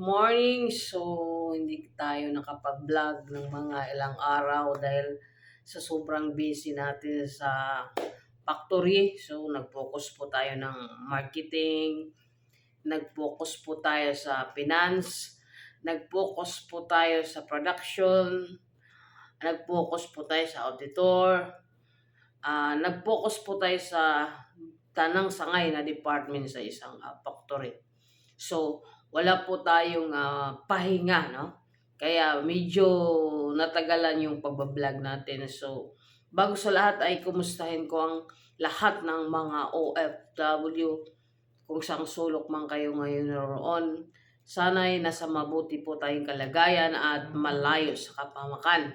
morning. So, hindi tayo nakapag-vlog ng mga ilang araw dahil sa sobrang busy natin sa factory. So, nag-focus po tayo ng marketing, nag-focus po tayo sa finance, nag-focus po tayo sa production, nag-focus po tayo sa auditor, ah nag-focus po tayo sa tanang sangay na department sa isang ah, factory. So, wala po tayong ah, pahinga, no? Kaya medyo natagalan yung pagbablog natin. So, bago sa lahat ay kumustahin ko ang lahat ng mga OFW kung saan sulok man kayo ngayon naroon. Sana'y nasa mabuti po tayong kalagayan at malayo sa kapamakan.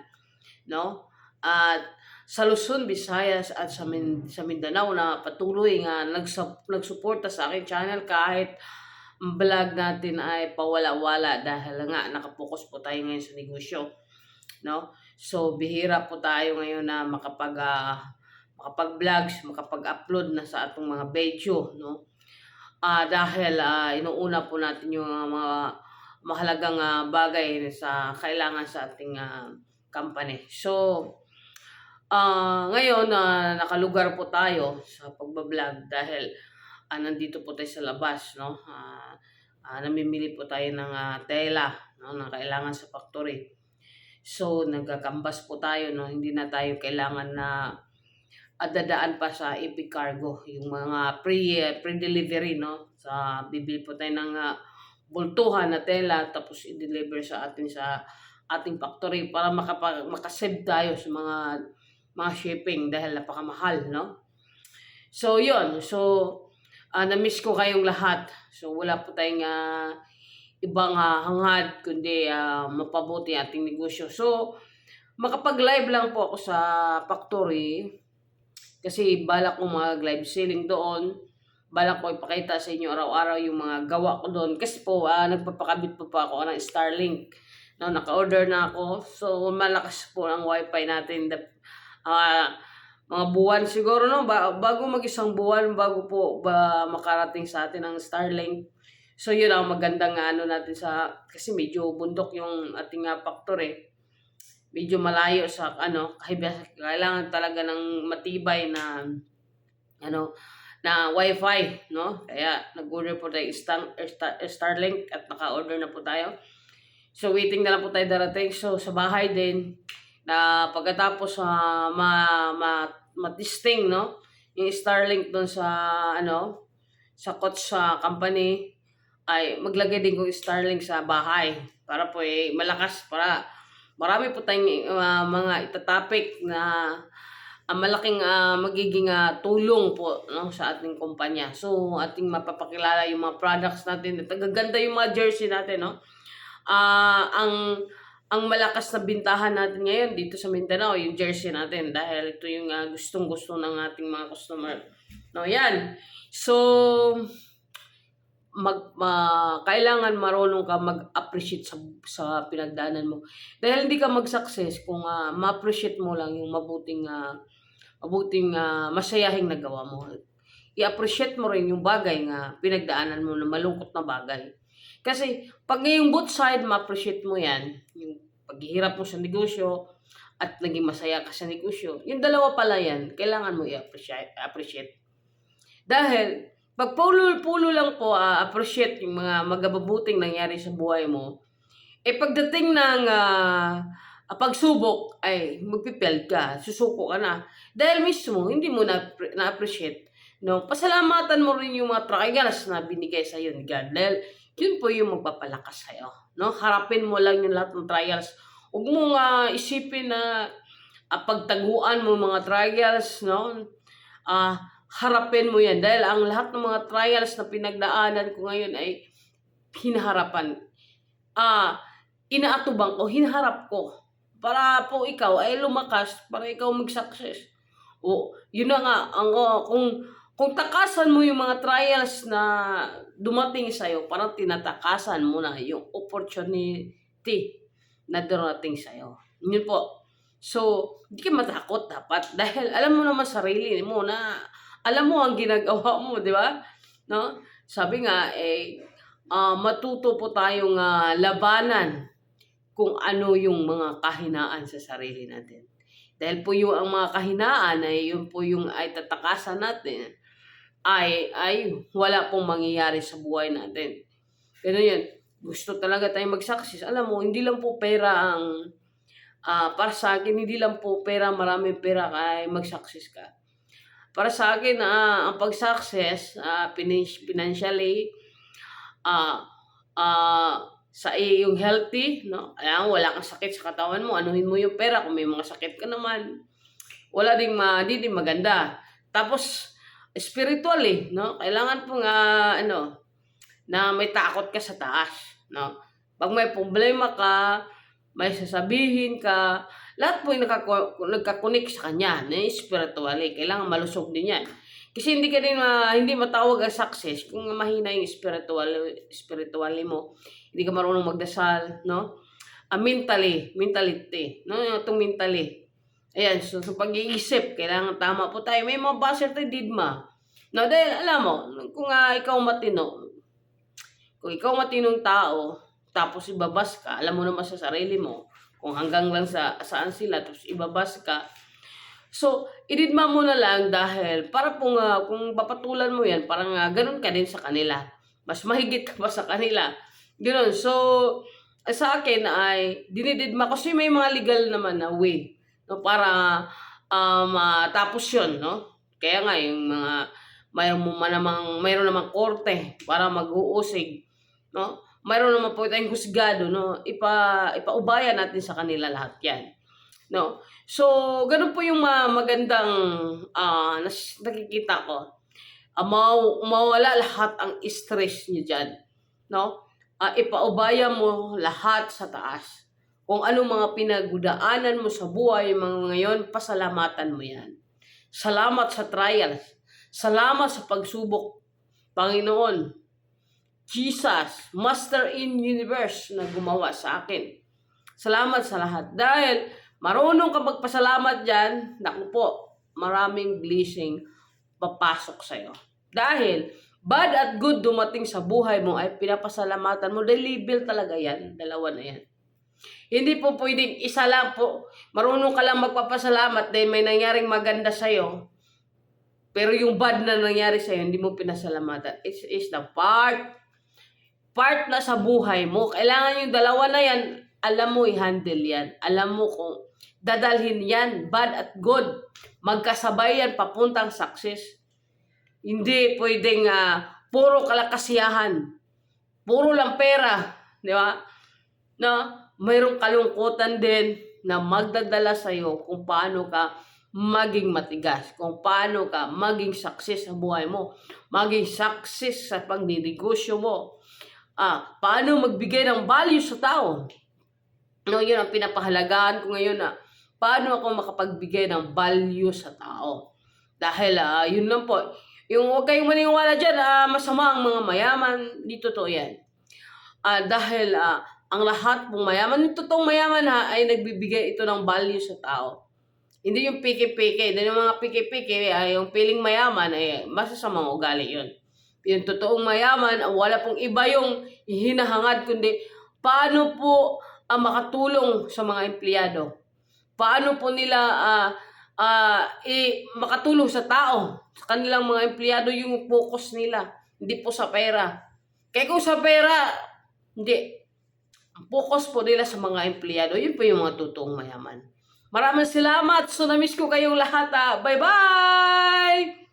No? At sa Luzon, Visayas at sa, Min- sa Mindanao na patuloy nga nagsup- nagsuporta sa aking channel kahit vlog natin ay pawala-wala dahil nga nakapokus po tayo ngayon sa negosyo. No? So, bihira po tayo ngayon na makapag ah, makapag-vlogs, makapag-upload na sa atong mga video, no? Ah, dahil ah, inuuna po natin yung ah, mga mahalagang ah, bagay sa kailangan sa ating ah, company. So, ah ngayon na nakalugar po tayo sa pagbablog dahil ah, nandito po tayo sa labas, no? Ah, ah, namimili po tayo ng ah, tela, no, na kailangan sa factory. So, nagkakambas po tayo, no? Hindi na tayo kailangan na at dadaan pa sa EP Cargo, yung mga pre, pre-delivery, no? Sa bibili po tayo ng ah, bultuhan na tela tapos i-deliver sa atin sa ating factory para makapag makasave tayo sa mga mga shipping dahil napakamahal, no? So, yun. So, ah na-miss ko kayong lahat. So, wala po tayong ah, ibang ah, hangad kundi ah, mapabuti ating negosyo. So, makapag-live lang po ako sa factory kasi balak ko mag-live selling doon. Balak ko ipakita sa inyo araw-araw yung mga gawa ko doon. Kasi po, ah, nagpapakabit po pa ako ng Starlink. No, naka-order na ako. So, malakas po ang wifi natin. The, ah, mga buwan siguro, no? Ba- bago mag-isang buwan, bago po ba makarating sa atin ang Starlink. So, yun ang magandang ano natin sa... Kasi medyo bundok yung ating uh, factory medyo malayo sa ano kailangan talaga ng matibay na ano na wifi no kaya nag-order po tayo Star, Star, Starlink at naka-order na po tayo so waiting na lang po tayo darating so sa bahay din na pagkatapos sa ma, ma, matisting no yung Starlink doon sa ano sa coach sa company ay maglagay din ko yung Starlink sa bahay para po eh, malakas para marami po tayong uh, mga itatopic na uh, malaking uh, magiging uh, tulong po no, sa ating kumpanya. So, ating mapapakilala yung mga products natin. At gaganda yung mga jersey natin, no? Uh, ang ang malakas na bintahan natin ngayon dito sa Mindanao, yung jersey natin. Dahil ito yung uh, gustong-gusto ng ating mga customer. No, yan. So, mag ma, kailangan marunong ka mag-appreciate sa sa pinagdaanan mo. Dahil hindi ka mag-success kung uh, ma-appreciate mo lang yung mabuting uh, mabuting uh, masayahing nagawa mo. I-appreciate mo rin yung bagay nga pinagdaanan mo na malungkot na bagay. Kasi pag ngayong both side ma-appreciate mo yan, yung paghihirap mo sa negosyo at naging masaya ka sa negosyo, yung dalawa pala yan, kailangan mo i-appreciate. appreciate. Dahil pag pulo-pulo lang po, uh, appreciate yung mga magababuting nangyari sa buhay mo, eh pagdating ng uh, pagsubok, ay magpipeld ka, susuko ka na. Dahil mismo, hindi mo na, na-appreciate. No? Pasalamatan mo rin yung mga trials na binigay sa iyo ni God. Dahil yun po yung magpapalakas sa iyo. No? Harapin mo lang yung lahat ng trials. Huwag mo uh, isipin na uh, pagtaguan mo mga trials, no? Uh, harapin mo yan. Dahil ang lahat ng mga trials na pinagdaanan ko ngayon ay hinaharapan. Ah, inaatubang ko, hinaharap ko. Para po ikaw ay lumakas, para ikaw mag-success. O, yun na nga, ang, oh, kung, kung takasan mo yung mga trials na dumating sa'yo, parang tinatakasan mo na yung opportunity na darating sa'yo. Yun po. So, hindi ka matakot dapat. Dahil alam mo naman sarili mo na alam mo ang ginagawa mo, di ba? No? Sabi nga, eh, ah, matuto po tayong ah, labanan kung ano yung mga kahinaan sa sarili natin. Dahil po yung ang mga kahinaan ay yun po yung ay tatakasan natin ay ay wala pong mangyayari sa buhay natin. Ganun yan. Gusto talaga tayong mag-success. Alam mo, hindi lang po pera ang ah, para sa akin, hindi lang po pera, maraming pera kay mag-success ka. Para sa akin, ah, ang pag-success, ah, finan- financially, ah, ah, sa iyong healthy, no? Ayan, wala kang sakit sa katawan mo, anuhin mo yung pera kung may mga sakit ka naman. Wala ding ma, di din maganda. Tapos spiritually, no? Kailangan po nga ano na may takot ka sa taas, no? Pag may problema ka, may sasabihin ka, lahat po yung nagkakonek sa kanya, na spiritually. Kailangan malusog din yan. Kasi hindi ka din ma, hindi matawag ang success kung mahina yung spiritual spiritually mo. Hindi ka marunong magdasal, no? Ah, mentally, mentality, no? Itong mentally. Ayan, so sa pag-iisip, kailangan tama po tayo. May mga baser tayo didma. No, dahil alam mo, kung ah, ikaw matino, kung ikaw matinong tao, tapos ibabas ka, alam mo naman sa sarili mo, kung hanggang lang sa saan sila, tapos ibabas ka, So, ididma mo na lang dahil para po nga, kung papatulan mo yan, parang nga, ganun ka din sa kanila. Mas mahigit ka pa sa kanila. Ganun. So, sa akin ay, dinididma. Kasi may mga legal naman na way. No, para um, matapos yun, no? Kaya nga, yung mga, mayroon mo man namang, mayroon namang korte para mag-uusig, no? Mayroon naman po tayong husgado, no? Ipa, ipaubaya natin sa kanila lahat yan. No? So, ganun po yung mga magandang ah nas- nakikita ko. Uh, maw- mawala lahat ang stress niyo dyan. No? Ah, ipaubaya mo lahat sa taas. Kung anong mga pinagudaanan mo sa buhay mga ngayon, pasalamatan mo yan. Salamat sa trials. Salamat sa pagsubok. Panginoon, Jesus, Master in Universe na gumawa sa akin. Salamat sa lahat. Dahil marunong ka magpasalamat dyan, naku po, maraming blessing papasok sa'yo. Dahil, bad at good dumating sa buhay mo ay pinapasalamatan mo. Dahil talaga yan. Dalawa na yan. Hindi po pwedeng isa lang po. Marunong ka lang magpapasalamat dahil may nangyaring maganda sa'yo. Pero yung bad na nangyari sa'yo, hindi mo pinasalamatan. It's, it's the part. Part na sa buhay mo. Kailangan yung dalawa na yan, alam mo i-handle yan. Alam mo kung dadalhin yan, bad at good. Magkasabay yan papuntang success. Hindi pwedeng ah, puro kalakasiyahan. Puro lang pera. Di ba? Na mayroong kalungkutan din na magdadala sa'yo kung paano ka maging matigas, kung paano ka maging success sa buhay mo, maging success sa pagninegosyo mo, ah, paano magbigay ng value sa tao. No, yun ang pinapahalagaan ko ngayon na paano ako makapagbigay ng value sa tao. Dahil ah, yun lang po. Yung huwag kayong maniwala dyan, ah, masama ang mga mayaman, di totoo yan. Ah, dahil ah, ang lahat pong mayaman, yung totoong mayaman ha, ay nagbibigay ito ng value sa tao. Hindi yung piki-piki. Dahil yung mga piki-piki, ay yung piling mayaman, ay masasamang ugali yun. Yung totoong mayaman, wala pong iba yung hinahangad, kundi paano po ang makatulong sa mga empleyado. Paano po nila ah ah, i makatulong sa tao, sa kanilang mga empleyado yung focus nila, hindi po sa pera. Kaya kung sa pera, hindi. Focus po nila sa mga empleyado, yun po yung mga totoong mayaman. Maraming salamat. So, na-miss ko kayong lahat. ah. Bye-bye!